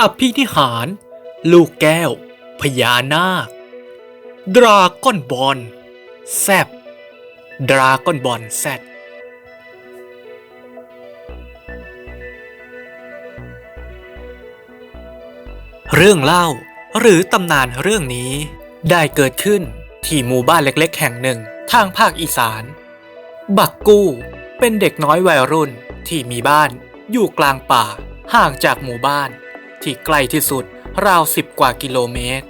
อภินิหาร ลูกแก้ว พญานาค ดราก้อนบอลแซบดราก้อนบอลแซดเรื่องเล่าหรือตำนานเรื่องนี้ได้เกิดขึ้นที่หมู่บ้านเล็กๆ แห่งหนึ่งทางภาคอีสาน บักกู้เป็นเด็กน้อยวัยรุ่นที่มีบ้านอยู่กลางป่าห่างจากหมู่บ้าน ที่ใกล้ที่สุด ราวสิบกว่ากิโลเมตร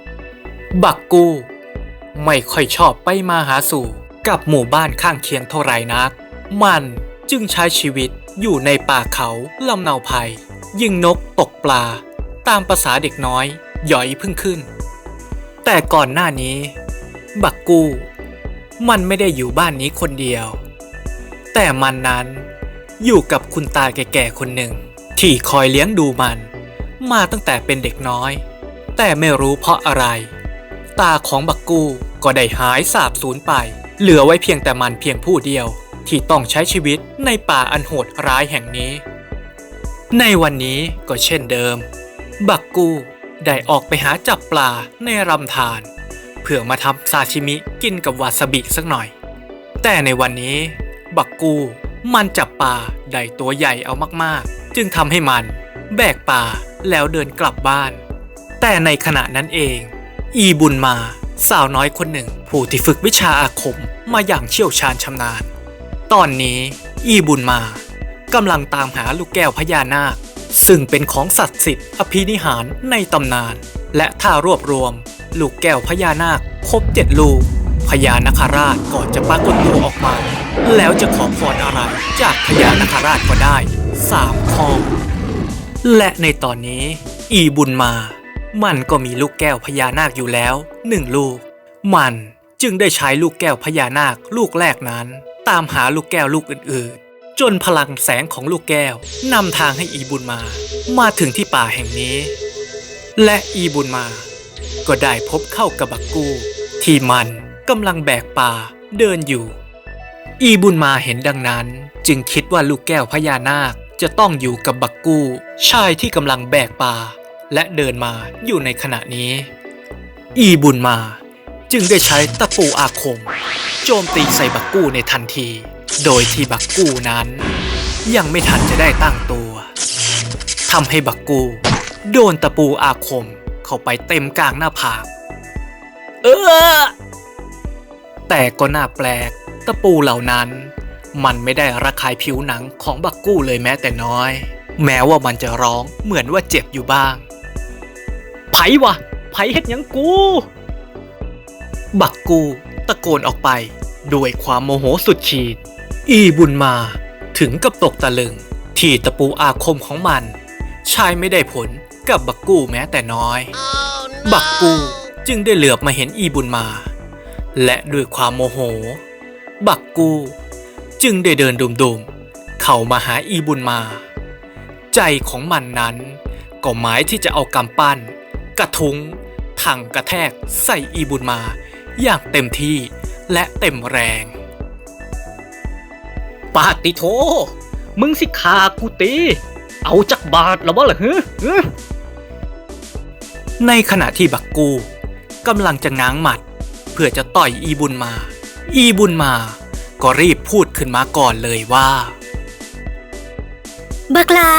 บักกู้ ไม่ค่อยชอบไปมาหาสู่กับหมู่บ้านข้างเคียงเท่าไรนัก มันจึงใช้ชีวิตอยู่ในป่าเขาลำเนาไพรยิงนกตกปลา ตามภาษาเด็กน้อยหย่อยพิ่งขึ้น แต่ก่อนหน้านี้ บักกู้ มันไม่ได้อยู่บ้านนี้คนเดียว แต่มันนั้นอยู่กับคุณตาแก่ๆคนหนึ่ง ที่คอยเลี้ยงดูมัน มาตั้งแต่เป็นเด็กน้อย แต่ไม่รู้เพราะอะไร ตาของบักกู้ก็ได้หายสาบสูญไป เหลือไว้เพียงแต่มันเพียงผู้เดียว ที่ต้องใช้ชีวิตในป่าอันโหดร้ายแห่งนี้ ในวันนี้ก็เช่นเดิม บักกู้ได้ออกไปหาจับปลาในลำธารเพื่อมาทำซาชิมิกินกับวาซาบิสักหน่อย แต่ในวันนี้ บักกู้มันจับปลาได้ตัวใหญ่เอามากๆ จึงทำให้มัน แบกปลา แล้วเดินกลับบ้าน แต่ในขณะนั้นเอง อีบุญมา สาวน้อยคนหนึ่ง ผู้ที่ฝึกวิชาอาคมมาอย่างเชี่ยวชาญชำนาญ ตอนนี้อีบุญมากำลังตามหาลูกแก้วพญานาค ซึ่งเป็นของศักดิ์สิทธิ์อภินิหารในตำนาน และถ้ารวบรวม ลูกแก้วพญานาคครบเจ็ดลูกพญานาคราชก่อนจะปรากฏตัวออกมา แล้วจะขอพรอะไรจากพญานาคราชก็ได้สามข้อ และในตอนนี้ อีบุญมา มันก็มีลูกแก้วพญานาคอยู่แล้วหนึ่งลูก มันจึงได้ใช้ลูกแก้วพญานาคลูกแรกนั้น ตามหาลูกแก้วลูกอื่นๆ จนพลังแสงของลูกแก้วนำทางให้อีบุญมา มาถึงที่ป่าแห่งนี้ และอีบุญมา ก็ได้พบเข้ากับบักกูที่มันกำลังแบกป่าเดินอยู่ อีบุญมาเห็นดังนั้น จึงคิดว่าลูกแก้วพญานาค จะต้องอยู่กับบักกู้ ชายที่กำลังแบกป่าและเดินมาอยู่ในขณะนี้ อีบุญมา จึงได้ใช้ตะปูอาคม โจมตีใส่บักกู้ในทันที โดยที่บักกู้นั้น ยังไม่ทันจะได้ตั้งตัวทำให้บักกู้ โดนตะปูอาคมเข้าไปเต็มกลางหน้าผากเออแต่ก็น่าแปลก ตะปูเหล่านั้น มันไม่ได้ระคายผิวหนังของบักกู้เลยแม้แต่น้อย แม้ว่ามันจะร้องเหมือนว่าเจ็บอยู่บ้าง ไผวะ ไผเฮ็ดหยังกู บักกู้ตะโกนออกไปด้วยความโมโหสุดขีด อีบุญมาถึงกับตกตะลึง ที่ตะปูอาคมของมัน ใช้ไม่ได้ผลกับบักกู้แม้แต่น้อยบักกู้จึงได้เหลือบมาเห็นอีบุญมา และด้วยความโมโห บักกู้ จึงได้เดินดุมๆ เข้ามาหาอีบุญมา ใจของมันนั้น ก็หมายที่จะเอากำปั้น กระทุ้งถังกระแทกใส่อีบุญมา อย่างเต็มที่และเต็มแรง ปาติโท มึงสิขากูตี เอาจักบาทแล้ววะล่ะฮึในขณะที่บักกูกำลังจะง้างหมัด เพื่อจะต่อยอีบุญมา อีบุญมา ก็รีบพูดขึ้นมาก่อนเลยว่า บักลา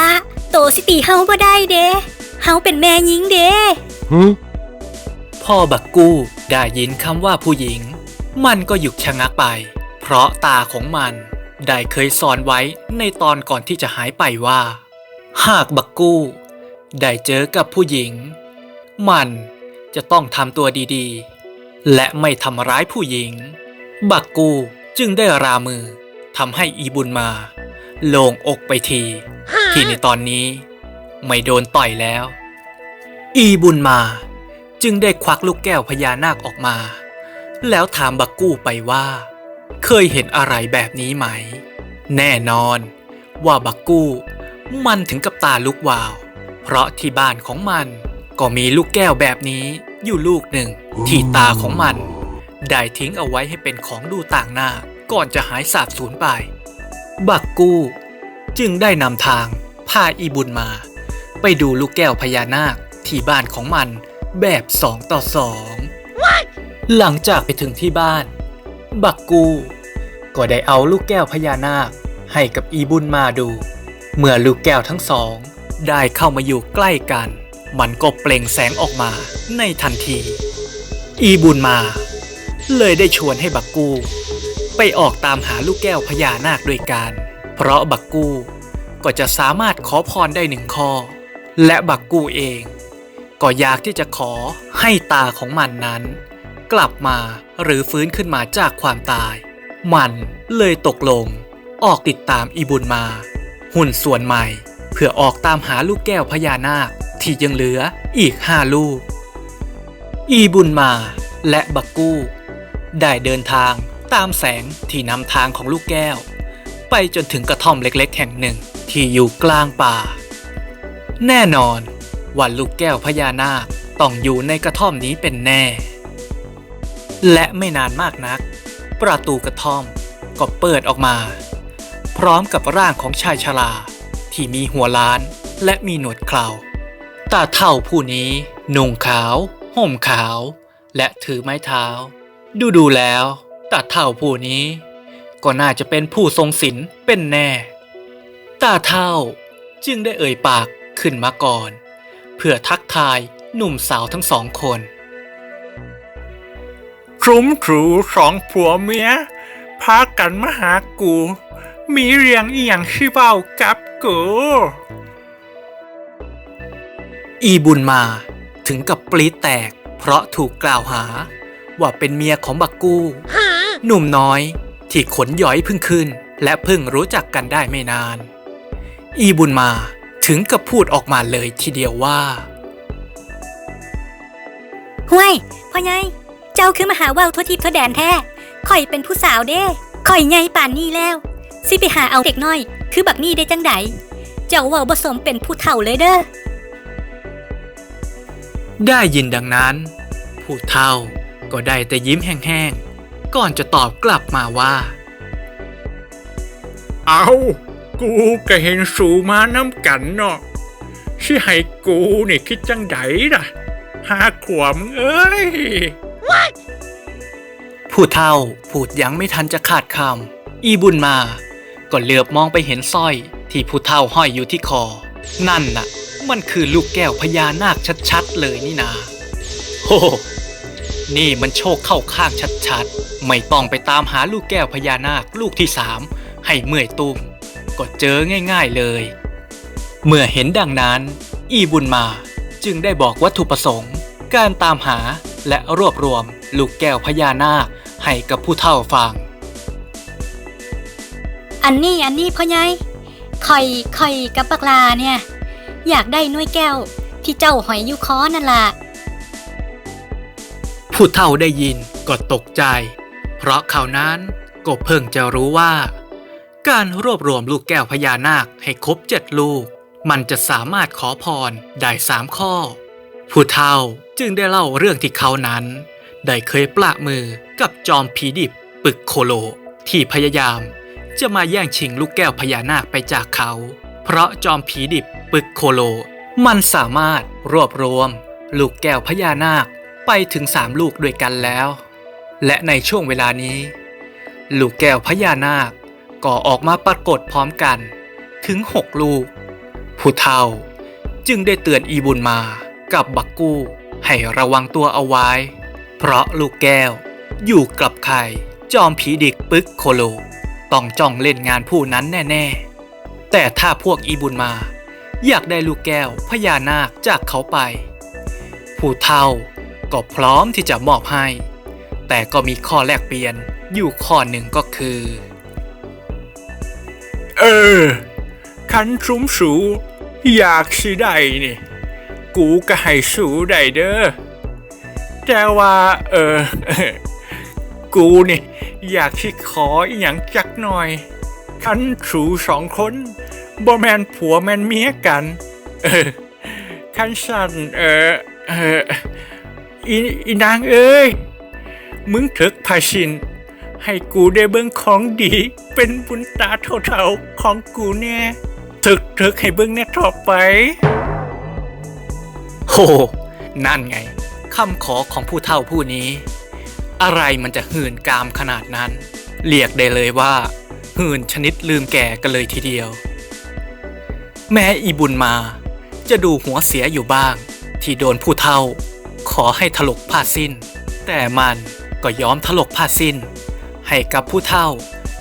โตสิตีเฮาบ่ได้เด้เฮาเป็นแม่หญิงเด้พ่อบักกู้ได้ยินคำว่าผู้หญิง มันก็หยุดชะงักไป เพราะตาของมันได้เคยสอนไว้ในตอนก่อนที่จะหายไปว่า หากบักกู้ ได้เจอกับผู้หญิง มันจะต้องทำตัวดีๆ และไม่ทำร้ายผู้หญิง บักกู้ จึงได้รามือทำให้อีบุญมา โล่งอกไปที ที่ในตอนนี้ ไม่โดนต่อยแล้ว อีบุญมา จึงได้ควักลูกแก้วพญานาคออกมา แล้วถามบักกู้ไปว่า เคยเห็นอะไรแบบนี้ไหม แน่นอนว่าบักกู้ มันถึงกับตาลุกวาว เพราะที่บ้านของมันก็มีลูกแก้วแบบนี้อยู่ลูกหนึ่งที่ตาของมัน ได้ทิ้งเอาไว้ให้เป็นของดูต่างหน้าก่อนจะหายสาบสูญไป บักกู้ จึงได้นำทางพาอีบุญมา ไปดูลูกแก้วพญานาคที่บ้านของมันแบบสองต่อสองหลังจากไปถึงที่บ้าน บักกูก็ได้เอาลูกแก้วพญานาคให้กับอีบุญมาดู เมื่อลูกแก้วทั้งสอง ได้เข้ามาอยู่ใกล้กัน มันก็เปล่งแสงออกมาในทันที อีบุญมา เลยได้ชวนให้บักกู ไปออกตามหาลูกแก้วพญานาคด้วยกัน เพราะบักกูก็จะสามารถขอพรได้หนึ่งข้อ และบักกูเอง ก็อยากที่จะขอให้ตาของมันนั้น กลับมาหรือฟื้นขึ้นมาจากความตาย มันเลยตกลง ออกติดตามอีบุญมา หุ่นส่วนใหม่ เพื่อออกตามหาลูกแก้วพญานาคที่ยังเหลืออีกห้าลูก อีบุญมาและบักกู้ ได้เดินทางตามแสงที่นำทางของลูกแก้ว ไปจนถึงกระท่อมเล็กๆ แห่งหนึ่งที่อยู่กลางป่า แน่นอนว่าลูกแก้วพญานาคต้องอยู่ในกระท่อมนี้เป็นแน่ และไม่นานมากนัก ประตูกระท่อมก็เปิดออกมา พร้อมกับร่างของชายชราที่มีหัวล้านและมีหนวดเคราตาเท่าผู้นี้นุ่งขาว ห่มขาว และถือไม้เท้า ดูดูๆแล้วตาเท่าผู้นี้ ก็น่าจะเป็นผู้ทรงศีลเป็นแน่ ตาเท่าจึงได้เอ่ยปากขึ้นมาก่อน เพื่อทักทายหนุ่มสาวทั้งสองคนครุ้มครูสองผัวเมียพากันมาหากู มีเรียงอีหยังชิเว้ากับกู อีบุญมาถึงกับปรีดแตกเพราะถูกกล่าวหา ว่าเป็นเมียของบักกู้ หนุ่มน้อย ที่ขนย้อยเพึ่งขึ้น และเพิ่งรู้จักกันได้ไม่นาน อีบุญมาถึงกับพูดออกมาเลยทีเดียวว่าห้วยพ่อใหญ่เจ้าคือมาหาว่าวทั่วทิพย์ทั่วแดนแท้ข่อยเป็นผู้สาวเด้ข่อยใหญ่ป่านนี้แล้ว สิไปหาเอาเด็กน้อย คือบักนี่ได้จังใดเจ้าเว่าผสมเป็นผู้เฒ่าเลยเด้อได้ยินดังนั้น ผู้เฒ่า ก็ได้แต่ยิ้มแห้งๆ ก่อนจะตอบกลับมาว่า เอากูก็เห็นสูมาน้ำกันเนาะสิให้กูนี่คิดจังไดล่ะหาขวามงเอ้ยผู้เฒ่าพูดยังไม่ทันจะขาดคำอีบุญมา ก็เหลือบมองไปเห็นสร้อย ที่ผู้เฒ่าห้อยอยู่ที่คอ นั่นน่ะ มันคือลูกแก้วพญานาคชัดๆเลยนี่นาโอ้โห นี่มันโชคเข้าข้างชัดๆ ไม่ต้องไปตามหาลูกแก้วพญานาคลูกที่สามให้เมื่อยตุ้มก็เจอง่ายๆเลย เมื่อเห็นดังนั้น อีบุญมาจึงได้บอกวัตถุประสงค์ การตามหาและรวบรวมลูกแก้วพญานาคให้กับผู้เฒ่าฟัง อันนี้อันนี้พ่อใหญ่ข่อยข่อยกับปักลาเนี่ย อยากได้น้วยแก้วที่เจ้าหอยอยู่คอนั่นล่ะ ผู้เฒ่าได้ยินก็ตกใจ เพราะเขานั้นก็เพิ่งจะรู้ว่า การรวบรวมลูกแก้วพญานาคให้ครบเจ็ดลูก มันจะสามารถขอพรได้สามข้อ ผู้เฒ่าจึงได้เล่าเรื่องที่เขานั้น ได้เคยปละมือกับจอมผีดิบปึกโคโล ที่พยายามจะมาแย่งชิงลูกแก้วพญานาคไปจากเขา เพราะจอมผีดิบปึกโคโล มันสามารถรวบรวม ลูกแก้วพญานาค ไปถึงสามลูกด้วยกันแล้ว และในช่วงเวลานี้ ลูกแก้วพญานาคก็ออกมาปรากฏพร้อมกัน ถึงหกลูก ผู้เฒ่าจึงได้เตือนอีบุญมากับบักกู้ ให้ระวังตัวเอาไว้ เพราะลูกแก้วอยู่กับใครจอมผีดิกปึกโคโลต้องจ้องเล่นงานผู้นั้นแน่ ๆ แต่ถ้าพวกอีบุญมา อยากได้ลูกแก้วพญานาคจากเขาไป ผู้เฒ่า ก็พร้อมที่จะมอบให้ แต่ก็มีข้อแลกเปลี่ยนอยู่ข้อหนึ่งก็คือ เออคันชุ้มสู อยากสิได้นี่ กูก็ให้สูได้เด้อ แต่ว่า เออ กูนี่อยากสิขออีหยังจักหน่อยคันสูสองคนบ่แมนผัวแมนเมียกัน เออคันสันเออเออ อีอีนางเอ้ย มึงถึกพาชิน ให้กูได้เบิ่งของดี เป็นบุญตาเท่าๆของกูแน่ถึกถึกให้เบิ่งแน่ต่อไป โห นั่นไงคำขอของผู้เฒ่าผู้นี้ อะไรมันจะหื่นกามขนาดนั้น เรียกได้เลยว่า หื่นชนิดลืมแก่กันเลยทีเดียว แม้อีบุญมา จะดูหัวเสียอยู่บ้าง ที่โดนผู้เฒ่า ขอให้ถลกผ้าสิ้น แต่มันก็ยอมถลกผ้าสิ้น ให้กับผู้เฒ่า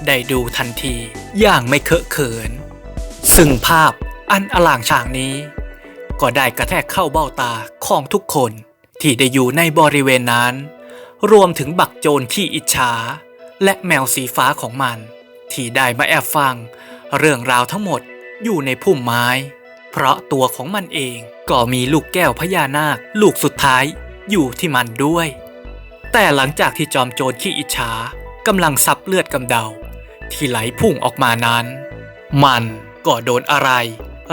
ได้ดูทันทีอย่างไม่เคอะเขิน ซึ่งภาพอันอลางฉางนี้ ก็ได้กระแทกเข้าเบ้าตาของทุกคนที่ได้อยู่ในบริเวณนั้น รวมถึงบักโจรขี้อิจฉา และแมวสีฟ้าของมัน ที่ได้มาแอบฟัง เรื่องราวทั้งหมดอยู่ในพุ่มไม้ เพราะตัวของมันเองก็มีลูกแก้วพญานาค ลูกสุดท้ายอยู่ที่มันด้วย แต่หลังจากที่จอมโจรขี้อิจฉากำลังซับเลือดกำเดา ที่ไหลพุ่งออกมานั้น มันก็โดนอะไร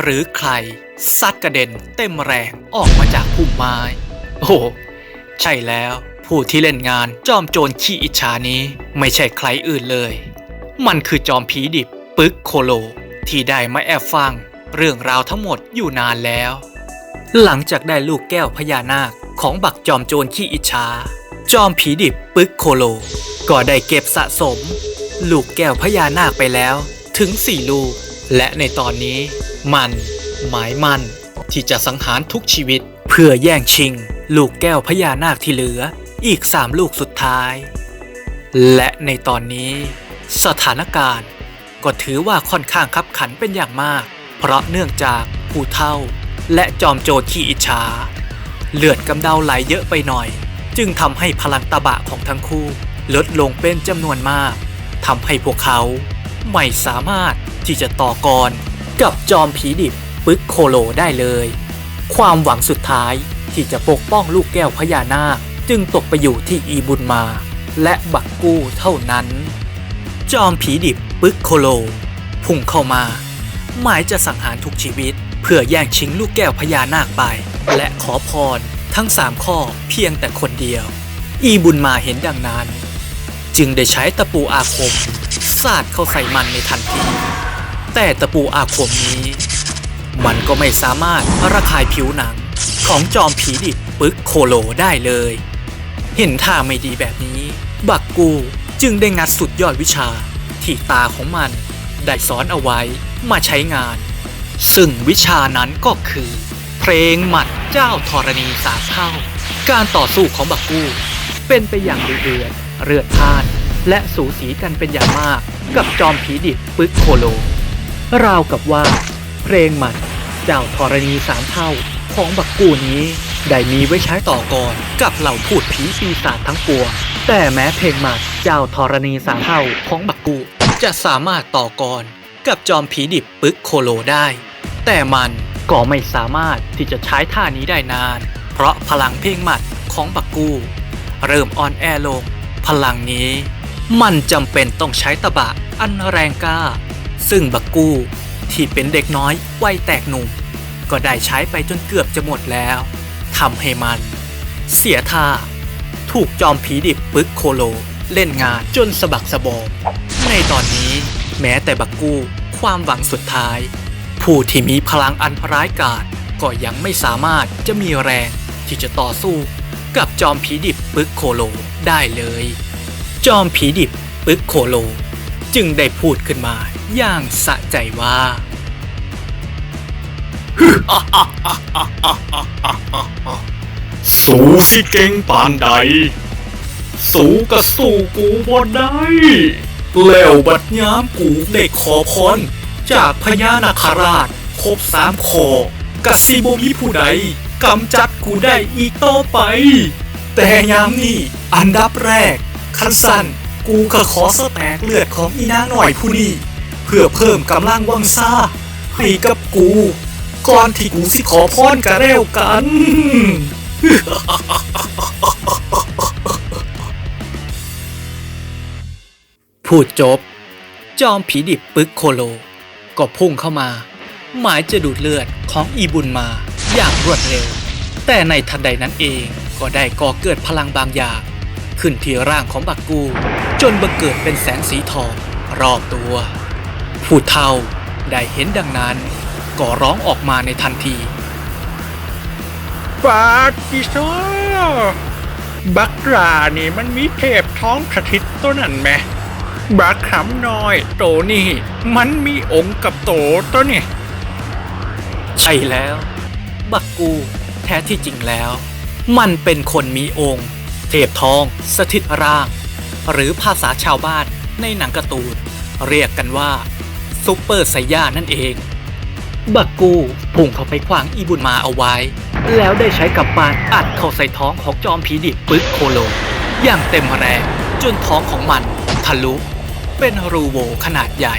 หรือใครซัดกระเด็นเต็มแรงออกมาจากพุ่มไม้ โอ้ใช่แล้ว ผู้ที่เล่นงานจอมโจรขี้อิจฉานี้ไม่ใช่ใครอื่นเลย มันคือจอมผีดิบ ปึกโคโล ที่ได้มาแอบฟัง เรื่องราวทั้งหมดอยู่นานแล้ว หลังจากได้ลูกแก้วพญานาคของบักจอมโจรขี้อิจฉาจอมผีดิบปึกโคโล ก็ได้เก็บสะสม ลูกแก้วพญานาคไปแล้วถึงสี่ลูก และในตอนนี้ มันหมายมั่นที่จะสังหารทุกชีวิต เพื่อแย่งชิง ลูกแก้วพญานาคที่เหลืออีกสามลูกสุดท้าย และในตอนนี้ สถานการณ์ ก็ถือว่าค่อนข้างคับขันเป็นอย่างมาก เพราะเนื่องจากผู้เท่า และจอมโจรขี้อิจฉาเลือดกำเดาไหลเยอะไปหน่อย จึงทำให้พลังตะบะของทั้งคู่ลดลงเป็นจำนวนมากทำให้พวกเขาไม่สามารถที่จะต่อกรกับจอมผีดิบปึกโคโลได้เลย ความหวังสุดท้ายที่จะปกป้องลูกแก้วพญานาคจึงตกไปอยู่ที่อีบุญมา และบักกู้เท่านั้น จอมผีดิบปึกโคโล พุ่งเข้ามา หมายจะสังหารทุกชีวิต เพื่อแย่งชิงลูกแก้วพญานาคไป และขอพรทั้งสามข้อเพียงแต่คนเดียว อีบุญมาเห็นดังนั้น จึงได้ใช้ตะปูอาคมสาดเข้าใส่มันในทันที แต่ตะปูอาคมนี้ มันก็ไม่สามารถระคายผิวหนังของจอมผีดิบปึกโคโลได้เลย เห็นท่าไม่ดีแบบนี้ บักกูจึงได้งัดสุดยอดวิชาที่ตาของมันได้สอนเอาไว้ มาใช้งาน ซึ่งวิชานั้นก็คือ เพลงหมัดเจ้าธรณีสามเท่า การต่อสู้ของบักกูเป็นไปอย่างดุเดือดเลือดพล่าน และสูสีกันเป็นอย่างมากกับจอมผีดิบปึกโคโล ราวกับว่า เพลงหมัดเจ้าธรณีสามเท่าของบักกูนี้ได้มีไว้ใช้ต่อกรกับเหล่าพูดผีปีศาจทั้งปวงแต่แม้เพลงหมัดเจ้าธรณีสามเท่าของบักกูจะสามารถต่อกร กับจอมผีดิบปึกโคโลได้ แต่มันก็ไม่สามารถที่จะใช้ท่านี้ได้นาน เพราะพลังเพลงหมัดของบักกูเริ่มอ่อนแอลง พลังนี้ มันจำเป็นต้องใช้ตะบะอันแรงกล้า ซึ่งบักกูที่เป็นเด็กน้อยวัยแตกหนุ่ม ก็ได้ใช้ไปจนเกือบจะหมดแล้วทำให้มัน เสียท่า ถูกจอมผีดิบปึกโคโล เล่นงานจนสะบักสะบอมในตอนนี้ แม้แต่บักกูความหวังสุดท้าย ผู้ที่มีพลังอันร้ายกาจก็ยังไม่สามารถจะมีแรงที่จะต่อสู้กับจอมผีดิบปึกโคโลได้เลย จอมผีดิบปึกโคโล จึงได้พูดขึ้นมาอย่างสะใจว่าสูสิเก่งปานใด สูก็สู้กูบ่ได้ แล้วบัดยามกูได้ขอพร จากพญานาคราช ครบสามขอกะสิบมีผู้ใดกำจัดกูได้อีกต่อไป แต่ยามนี้อันดับแรก คันสั้นกูก็ขอสแตกเลือดของอีนางหน่อยผู้นี้เพื่อเพิ่มกำลังวังซ่าให้กับกู ก่อนที่กูสิขอพรกันแล้วกัน พูดจบ จอมผีดิบปึกโคโล ก็พุ่งเข้ามา หมายจะดูดเลือดของอีบุญมาอย่างรวดเร็ว แต่ในทันใดนั้นเองก็ได้ก่อเกิดพลังบางอย่างขึ้นที่ร่างของบักกู จนบังเกิดเป็นแสงสีทองรอบตัว ผู้เฒ่าได้เห็นดังนั้น ก็ร้องออกมาในทันทีปาติโซบักรานี่มันมีเทพท้องสถิตตัวนั่นไหม บักขำน้อย โตนี่ มันมีองค์กับโตตัวนี่ใช่แล้ว บักกูแท้ที่จริงแล้ว มันเป็นคนมีองค์ เทพทอง สถิตร่าง หรือภาษาชาวบ้านในหนังการ์ตูน เรียกกันว่า ซุปเปอร์ไซย่านั่นเอง บักกูพุ่งเข้าไปขวางอีบุญมาเอาไว้ แล้วได้ใช้กับปานอัดเข้าใส่ท้องของจอมผีดิบปึกโคโล อย่างเต็มแรงจนท้องของมันทะลุ เป็นรูโวขนาดใหญ่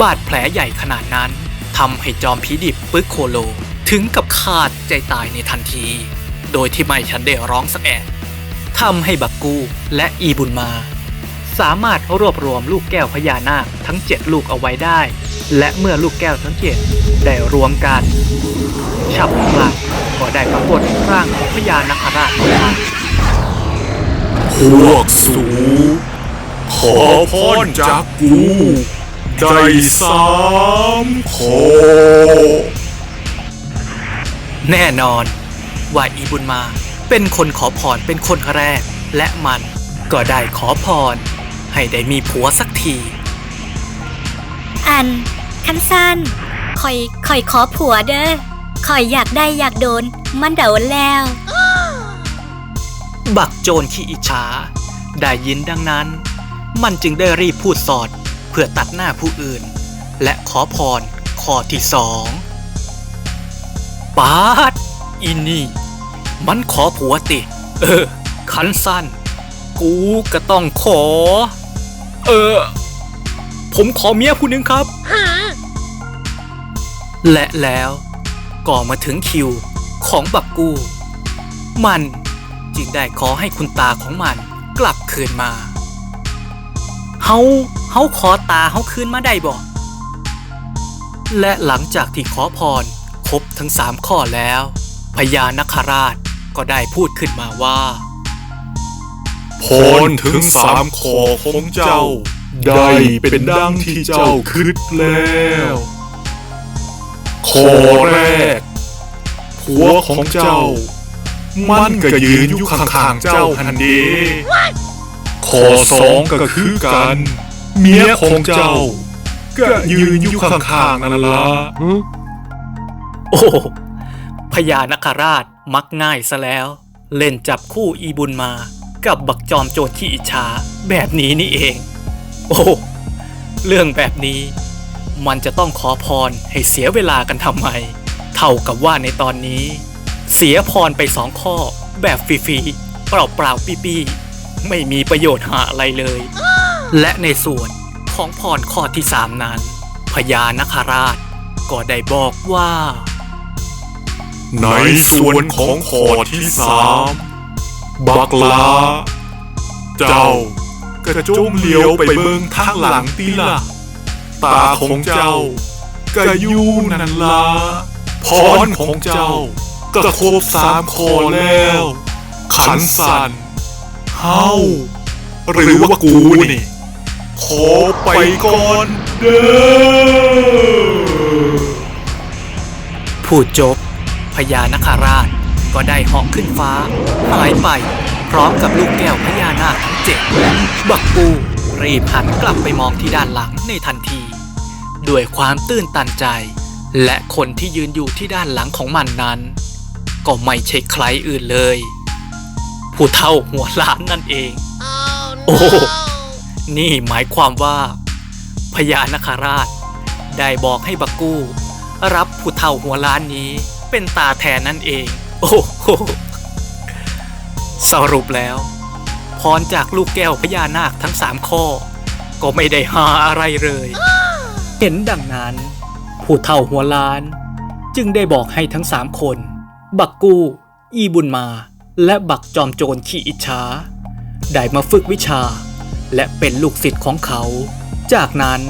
บาดแผลใหญ่ขนาดนั้นทำให้จอมผีดิบปึกโคโล ถึงกับขาดใจตายในทันที โดยที่ไม่ทันได้ร้องสักแอะทำให้บักกูและอีบุญมา สามารถรวบรวมลูกแก้วพญานาคทั้ง7ลูกเอาไว้ได้ และเมื่อลูกแก้วทั้ง7ได้รวมกันฉับพลันก็ได้ปรากฏร่างของพญานาคราชออกมาพวกสู ขอพรจากกูได้สามขอ แน่นอนว่าอีบุญมาเป็นคนขอพรเป็นคนแรก และมันก็ได้ขอพร ให้ได้มีผัวสักที อัน คันสั้นคอยคอยขอผัวเด้อคอยอยากได้อยากโดน มันเดาแล้ว บักโจรขี้อิจฉาได้ยินดังนั้น มันจึงได้รีบพูดสอด เพื่อตัดหน้าผู้อื่น และขอพรข้อที่สองปาดอินนี่ มันขอผัวติ เออคันสั้น กูก็ต้องขอ เออ ผมขอเมียผู้หนึ่งครับ และแล้วก็มาถึงคิวของบักกู มันจึงได้ขอให้คุณตาของมันกลับคืนมา เฮาเฮาขอตาเฮาคืนมาได้บ่และหลังจากที่ขอพรครบทั้งสามข้อแล้ว พญานาคราชก็ได้พูดขึ้นมาว่าพรถึงสามขอของเจ้า ได้เป็นดังที่เจ้าคิดแล้วขอแรกผัวของเจ้า มันก็ยืนอยู่ข้างๆเจ้าหันเดี ขอสองก็คือกันเมียของเจ้า ก็ยืนอยู่ข้างๆนั่นละโอ้พญานาคราชมักง่ายซะแล้ว เล่นจับคู่อีบุญมา กับบักจอมโจรขี้อิจฉาแบบนี้นี่เอง โอ้เรื่องแบบนี้ มันจะต้องขอพรให้เสียเวลากันทำไม เท่ากับว่าในตอนนี้ เสียพรไปสองข้อ แบบฟรีๆเปล่าๆปี้ๆ ไม่มีประโยชน์หาอะไรเลย และในส่วนของพรข้อที่สามนั้นพญานาคราช ก็ได้บอกว่า ในส่วนของขอที่สามบักลา เจ้ากระจงเลี้ยวไปเบิ่งทางหลังตีละตาของเจ้าก็อยู่นันละพรของเจ้า ก็ครบสามข้อแล้ว ขันสัน เฮาหรือว่ากูนี่ ขอไปก่อนเด้อพูดจบพญานาคาราชก็ได้เหาะขึ้นฟ้าหายไป พร้อมกับลูกแก้วพญานาคทั้งเจ็ดบักปูรีบหันกลับไปมองที่ด้านหลังในทันที ด้วยความตื้นตันใจ และคนที่ยืนอยู่ที่ด้านหลังของมันนั้น ก็ไม่ใช่ใครอื่นเลย ผู้เท่าหัวล้านนั่นเอง โอ้ นี่หมายความว่า พญานาคาราช ได้บอกให้บักกู้ รับผู้เฒ่าหัวล้านนี้เป็นตาแทนนั่นเอง โอ้โหสรุปแล้ว พรจากลูกแก้วพญานาคทั้งสามข้อ ก็ไม่ได้หาอะไรเลย เห็นดังนั้น ผู้เฒ่าหัวล้าน จึงได้บอกให้ทั้งสามคน บักกู้ อีบุญมา และบักจอมโจรขี้อิจฉาได้มาฝึกวิชา และเป็นลูกศิษย์ของเขา จากนั้น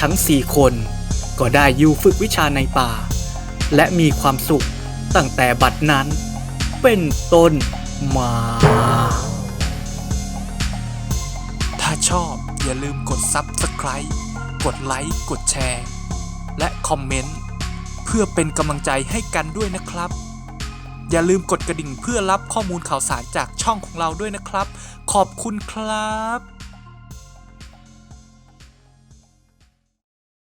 ทั้งสี่คนก็ได้อยู่ฝึกวิชาในป่า และมีความสุขตั้งแต่บัดนั้น เป็นต้นมา ถ้าชอบอย่าลืมกด Subscribe กดไลค์กดแชร์ และคอมเมนต์ เพื่อเป็นกำลังใจให้กันด้วยนะครับ อย่าลืมกดกระดิ่งเพื่อรับข้อมูลข่าวสารจากช่องของเราด้วยนะครับ ขอบคุณครับ